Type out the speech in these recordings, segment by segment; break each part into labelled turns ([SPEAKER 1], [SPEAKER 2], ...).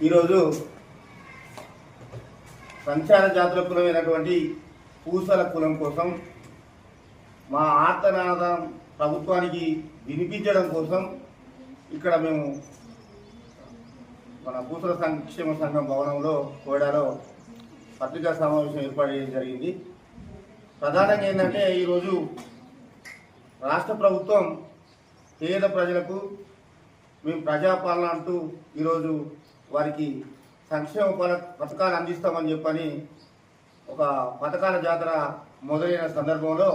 [SPEAKER 1] ఈరోజు సంచార జాతుల కులమైనటువంటి పూసల కులం కోసం మా ఆర్తనాదం ప్రభుత్వానికి వినిపించడం కోసం ఇక్కడ మేము మన పూసల సంక్షేమ సంఘం భవనంలో కోడాలో పత్రికా సమావేశం ఏర్పాటు చేయడం జరిగింది. ప్రధానంగా ఏంటంటే ఈరోజు రాష్ట్ర ప్రభుత్వం పేద ప్రజలకు మేము ప్రజాపాలన అంటూ ఈరోజు వారికి సంక్షేమ పథకాలు అందిస్తామని చెప్పని ఒక పథకాల జాతర మొదలైన సందర్భంలో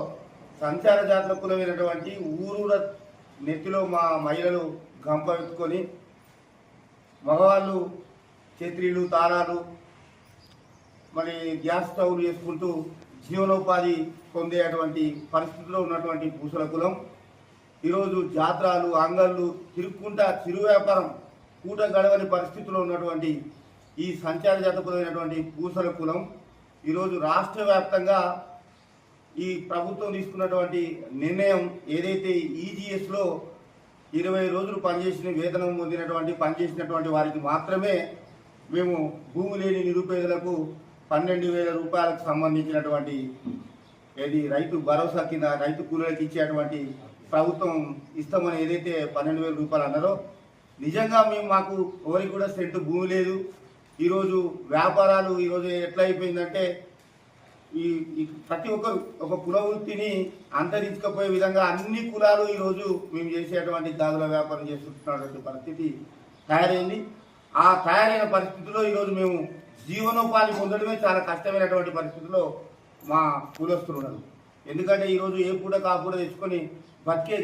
[SPEAKER 1] సంచార జాతర కులమైనటువంటి ఊరూర నెత్తిలో మా మహిళలు గంప ఎత్తుకొని మగవాళ్ళు ఛత్రిలు తాళాలు మరి గ్యాస్ స్టవ్లు వేసుకుంటూ జీవనోపాధి పొందేటువంటి పరిస్థితిలో ఉన్నటువంటి పూసల కులం. ఈరోజు జాతరాలు అంగళ్ళు తిరుక్కుంటా చిరు వ్యాపారం కూట గడవని పరిస్థితిలో ఉన్నటువంటి ఈ సంచార జాతకులైనటువంటి పూసల కులం ఈరోజు రాష్ట్ర వ్యాప్తంగా ఈ ప్రభుత్వం తీసుకున్నటువంటి నిర్ణయం ఏదైతే ఈజీఎస్లో ఇరవై రోజులు పనిచేసిన వేతనం పొందినటువంటి పనిచేసినటువంటి వారికి మాత్రమే మేము భూమి లేని నిరుపేదలకు పన్నెండు వేల రూపాయలకు సంబంధించినటువంటి ఇది రైతు భరోసా కింద రైతు కూలీలకు ఇచ్చేటువంటి ప్రభుత్వం ఇస్తామని ఏదైతే పన్నెండు వేల రూపాయలు అన్నారో నిజంగా మేము మాకు ఎవరికి కూడా సెంటు భూమి లేదు. ఈరోజు వ్యాపారాలు ఈరోజు ఎట్లా అయిపోయిందంటే ఈ ప్రతి ఒక్కరు ఒక కుల వృత్తిని అంతరించకపోయే విధంగా అన్ని కులాలు ఈరోజు మేము చేసేటువంటి దాగుల వ్యాపారం చేస్తున్నటువంటి పరిస్థితి తయారైంది. ఆ తయారైన పరిస్థితిలో ఈరోజు మేము జీవనోపాధి పొందడమే చాలా కష్టమైనటువంటి పరిస్థితిలో మా కులస్తులు ఉన్నారు. ఎందుకంటే ఈరోజు ఏ పూట కాకుండా తెచ్చుకొని బతికే